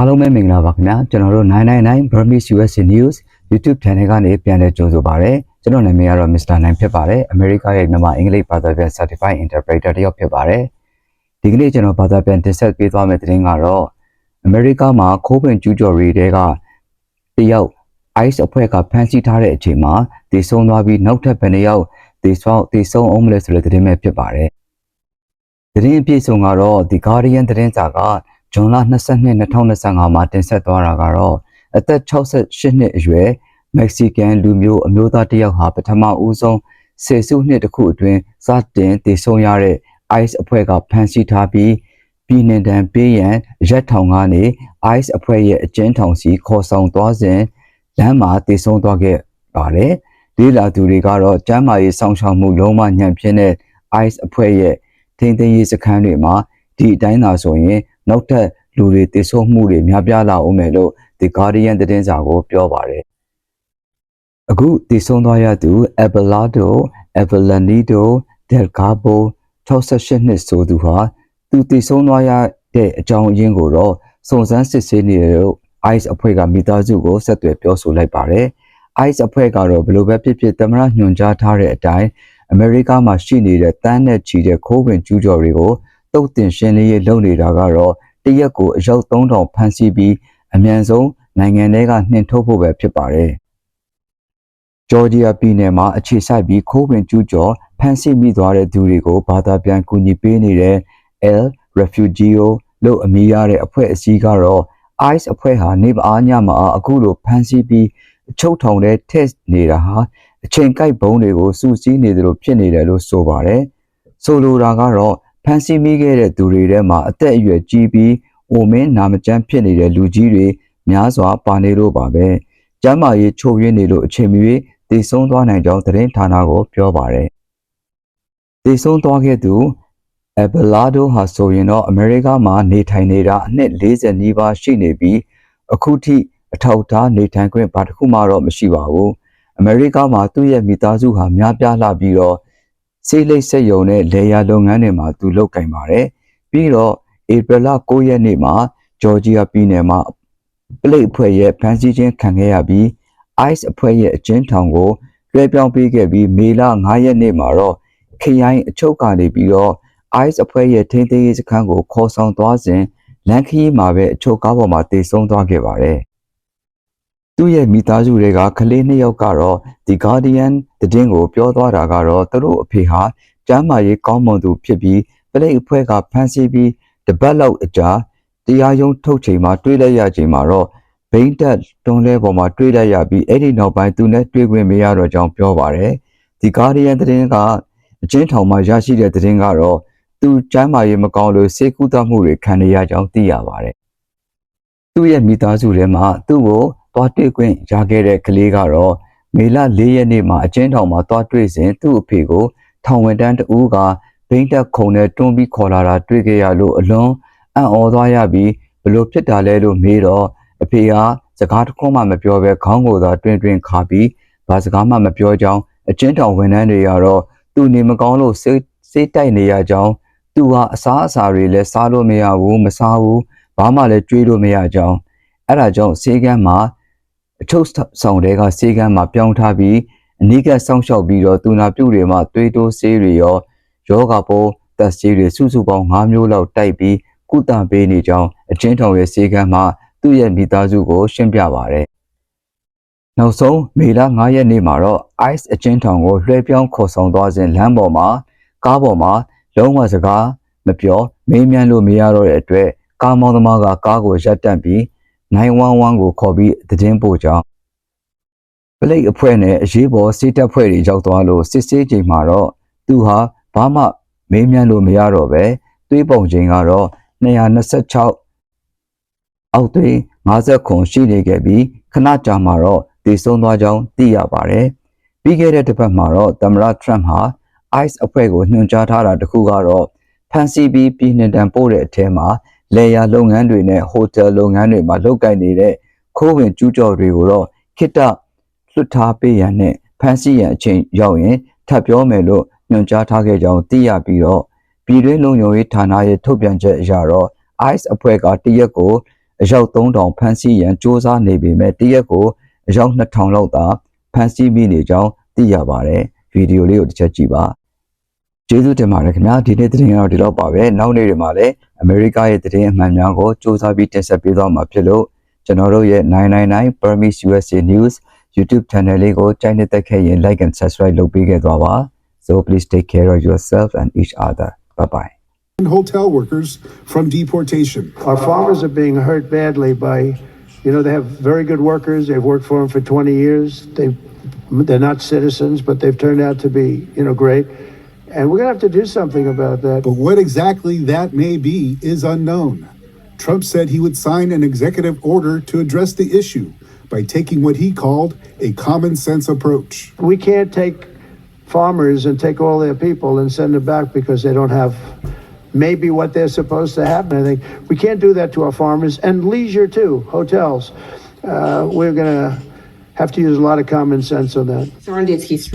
အားလုံးပဲမင်္ဂလာပါခင်ဗျာကျွန်တော်တို့999 Burmese USA News YouTube Channel ကနေပြန်လည်ကြိုဆိုပါရစေကျွန်တော်နာမည်ကတော့ Mr. 9ဖြစ်ပါတယ်အမေရိကရဲ့မြန်မာအင်္ဂလိပ်ဘာသာပြန် Certified Interpreter တယောက်ဖြစ်ပါတယ်ဒီကနေ့ကျွန်တော်ဘာသာပြန်တင်ဆက်ပေးသွားမယ့်သတင်းကတော့အမေရိကမှာခိုးပင်ကျူးကျော်တွေတဲကတယောက် ICE အဖွဲ့ကဖမ်းဆီးထားတဲ့အချိန်မှာတည်ဆုံသွားပြီးနောက်ထပ်ဘယ်နှယောက်တည်ဆောက်တည်ဆုံအောင်မလဲဆိုတဲ့သတင်းပဲဖြစ်ပါတယ်သတင်းအပြည့်စုံကတော့ The Guardian သတင်းစာက ဇွန်လ22 2025မှာတင်ဆက်သွားတာကတော့အသက်68နှစ်အရွယ်မက္ကဆီကန်လူမျိုးအမျိုးသားတစ်ယောက်ဟာပထမဦးဆုံးဆယ်စုနှစ်တစ်ခုအတွင်းစတင်တည်ဆုံရတဲ့ ICE အဖွဲ့ကဖမ်းဆီးထားပြီးပြည်နယ်တန်ပေးရန်ရက်ထောင်ကနေ ICE အဖွဲ့ရဲ့အကျဉ်းထောင်စီခေါ်ဆောင်သွားစဉ်လမ်းမှာတည်ဆုံသွားခဲ့ပါတယ်။ဒီလာသူတွေကတော့ကျမ်းမာရေးစောင့်ရှောက်မှုလုံးဝညံ့ဖျင်းတဲ့ ICE အဖွဲ့ရဲ့ထိန်းသိမ်းရေးစခန်းတွေမှာဒီအတိုင်းသာဆိုရင် နောက်ထပ်လူတွေတည်ဆုံမှုတွေများပြားလာအောင်မယ်လို့ The Guardian သတင်းစာကိုပြောပါတယ်။အခုတည်ဆုံသွားရသူ Abelardo Avellanito del Cabo 68နှစ်ဆိုသူဟာသူတည်ဆုံသွားရတဲ့အကြောင်းအရင်းကိုတော့စုံစမ်းစစ်ဆေးနေတယ်လို့ ICE အဖွဲ့ကမိသားစုကိုဆက်သွယ်ပြောဆိုလိုက်ပါတယ်။ ICE အဖွဲ့ကတော့ဘယ်လိုပဲဖြစ်ဖြစ်သမရညွှန်ကြားထားတဲ့အတိုင်းအမေရိကမှာရှိနေတဲ့တန်းနဲ့ချီတဲ့ခိုးဝင်ကျူးကျော်တွေကို တုတ်တင်ရှင်းလင်းရေးလုပ်နေတာကတော့တရက်ကိုအယောက်3000ဖမ်းဆီးပြီးအမြန်ဆုံးနိုင်ငံတွေကနှင်ထုတ်ဖို့ပဲဖြစ်ပါတယ်။ဂျော်ဂျီယာပြည်နယ်မှာအခြေစိုက်ပြီးခိုးဝင်ကျူးကျော်ဖမ်းဆီးမိသွားတဲ့သူတွေကိုဘာသာပြန်ကူညီပေးနေတဲ့ El Refugio လို့အမည်ရတဲ့အဖွဲ့အစည်းကတော့ ICE အဖွဲ့ဟာနေပအားညမအားအခုလိုဖမ်းဆီးပြီးအချုပ်ထောင်ထဲထည့်နေတာဟာအချိန်ကိုက်ဘုံတွေကိုစူးစီးနေတယ်လို့ဖြစ်နေတယ်လို့ဆိုပါတယ်။ဆိုလိုတာကတော့ ဖမ်းဆီးမိခဲ့တဲ့သူတွေထဲမှာအသက်အရွယ်ကြီးပြီးအိုမင်းနာမကျန်းဖြစ်နေတဲ့လူကြီးတွေများစွာပါနေလို့ပါပဲ။ကျမ်းမာရေးချုပ်ရင်းနေလို့အချိန်မီတည်ဆုံးသွားနိုင်ကြောင်းသတင်းဌာနကိုပြောပါတယ်။တည်ဆုံးသွားခဲ့သူအဘလာဒိုဟာဆိုရင်တော့အမေရိကမှာနေထိုင်နေတာအနှစ်40နီးပါးရှိနေပြီးအခုထိအထောက်အထားနေထိုင်ခွင့်ဘာတစ်ခုမှတော့မရှိပါဘူး။အမေရိကမှာသူ့ရဲ့မိသားစုဟာများပြားလာပြီးတော့ စေးလိပ်ဆက်ယုံတဲ့လေယာလုပ်ငန်းတွေမှာသူလုပ်ကင်ပါတယ်။ပြီးတော့ဧပြီလ9ရက်နေ့မှာဂျော်ဂျီယာပြည်နယ်မှာပလိတ်အဖွဲ့ရဲ့ဖမ်းဆီးခြင်းခံခဲ့ရပြီး ICE အဖွဲ့ရဲ့အကျဉ်းထောင်ကိုလွှဲပြောင်းပေးခဲ့ပြီးမေလ9ရက်နေ့မှာတော့ခရိုင်အချုပ်ကနေပြီးတော့ ICE အဖွဲ့ရဲ့ထိန်းသိမ်းရေးစခန်းကိုခေါ်ဆောင်သွားစဉ်လမ်းခရီးမှာပဲအချုပ်ကားပေါ်မှာတည်ဆုံသွားခဲ့ပါတယ်။ သူ့ရဲ့မိသားစုတွေကကလေးနှစ်ယောက်ကတော့ The Guardian သတင်းကို ပြောသွားတာကတော့သူတို့အဖေဟာကျမ်းမာရေးကောင်းမွန်သူဖြစ်ပြီးပလိတ်အဖွဲ့ကဖမ်းဆီးပြီးတပတ်လောက်အကြာတရားရုံးထုတ်ချိန်မှာတွေးလိုက်ရချိန်မှာတော့ဘိန်းတက်တွန်းလဲပေါ်မှာတွေးလိုက်ရပြီးအဲ့ဒီနောက်ပိုင်းသူနဲ့တွေ့ခွင့်မရတော့ကြောင်းပြောပါတယ်။ The Guardian သတင်းကအချင်းထောင်မှာရရှိတဲ့သတင်းကတော့သူကျမ်းမာရေးမကောင်းလို့စေကူသမှုတွေခံနေရကြောင်းသိရပါတယ်။သူ့ရဲ့မိသားစုထဲမှာသူ့ကို သွားတွေ့ခွင့်ရခဲ့တဲ့ကလေးကတော့မေလ၄ရက်နေ့မှာအချင်းထောင်မှာသွားတွေ့စဉ်သူ့အဖေကိုထောင်ဝင်တန်းတဦးကဘိန်းတက်ခုံနဲ့တွန်းပြီးခေါ်လာတာတွေ့ခဲ့ရလို့အလွန်အံ့ဩသွားရပြီးဘလို့ဖြစ်တာလဲလို့မေးတော့အဖေကစကားတစ်ခုမှမပြောဘဲခေါင်းကိုသာတွင်တွင်ခါပြီးဘာစကားမှမပြောကြောင်းအချင်းတောင်ဝန်ထမ်းတွေကတော့သူနေမကောင်းလို့စိတ်စိတ်တိုက်နေရကြောင်းသူဟာအစားအစာတွေလည်းစားလို့မရဘူးမစားဘူးဘာမှလည်းကြွေးလို့မရကြောင်းအဲ့ဒါကြောင့်စေကန်းမှာ အထုပ်ဆောင်တွေကစေကန်းမှာပြောင်းထားပြီးအနိကစောင့်ရှောက်ပြီးတော့သူနာပြုတွေမှာသွေးတိုးဆေးတွေရောယောဂပိုးတက်ဆေးတွေစုစုပေါင်း၅မျိုးလောက်တိုက်ပြီးကုသပေးနေကြောင်းအချင်းထောင်ရဲ့စေကန်းမှာသူ့ရဲ့မိသားစုကို ရှင်းပြပါရယ်နောက်ဆုံးမေလ9ရက်နေ့မှာတော့ ICE အချင်းထောင်ကိုလွှဲပြောင်းခေါ်ဆောင်သွားစဉ်လမ်းပေါ်မှာကားပေါ်မှာလုံးဝစကားမပြောမေးမြန်းလို့မရတော့တဲ့အတွက်ကားမောင်းသမားကကားကိုရပ်တန့်ပြီး 911ကိုခေါ်ပြီးသတင်းပို့ကြောင်းပလိတ်အဖွဲ့နဲ့အရေးပေါ်စစ်တပ်ဖွဲ့တွေရောက်သွားလို့စစ်ဆေးချိန်မှာတော့သူဟာဘာမှမေးမြန်းလို့မရတော့ပဲတွေးပုံချိန်ကတော့226အောက်သွေး50ခုရှိနေခဲ့ပြီးခဏကြာမှာတော့တည်ဆုံသွားကြောင်းသိရပါတယ်။ပြီးခဲ့တဲ့တစ်ပတ်မှာတော့သမ္မတထရန့်ဟာ ICE အဖွဲ့ကိုညွှန်ကြားထားတာတခုကတော့ဖန်စီပြီးပြည်နှင်တန်ပို့တဲ့အထဲမှာ လေယာလုပ်ငန်းတွေနဲ့ဟိုတယ်လုပ်ငန်းတွေမှာလုပ်ကိုင်နေတဲ့ခိုးဝင်ကျူးကျော်တွေကိုတော့ခိတလွတ်ထားပေးရန်နဲ့ဖန်စီရန်အချိန်ရောက်ရင်ထပ်ပြောမယ်လို့ညွှန်ကြားထားခဲ့ကြောင်းသိရပြီးတော့ပြည်တွင်းလုံခြုံရေးဌာနရဲ့ထုတ်ပြန်ချက်အရတော့ ICE အဖွဲ့ကတရက်ကိုအယောက်3000ဖမ်းဆီးရန်စ조사နေပေမဲ့တရက်ကိုအယောက်2000လောက်သာဖမ်းဆီးမိနေကြောင်းသိရပါတယ်ဗီဒီယိုလေးကိုတစ်ချက်ကြည့်ပါ ကျေးဇူးတင်ပါတယ်ခင်ဗျာဒီနေ့သတင်းကတော့ဒီတော့ပါပဲနောက်နေ့တွေမှာလည်းအမေရိကရဲ့သတင်းအမှန်များကိုစ조사ပြီးတင်ဆက်ပေးသွားမှာဖြစ်လို့ကျွန်တော်တို့ရဲ့999 Burmese USA News YouTube channel လေးကိုကြိုက်နေတဲ့ခဲ့ရင် like and subscribe လုပ်ပေးခဲ့သွားပါ so please take care of yourself and each other bye bye and hotel workers from deportation. Our farmers are being hurt badly by, you know, they have very good workers. They've worked for them for 20 years. They, they're not citizens, but they've turned out to be, you know, great. And we're going to have to do something about that. But what exactly that may be is unknown. Trump said he would sign an executive order to address the issue by taking what he called a common sense approach. We can't take farmers and take all their people and send them back because they don't have maybe what they're supposed to have. And I think we can't do that to our farmers and leisure too, hotels. Uh, we're going to have to use a lot of common sense on that. concerned is he's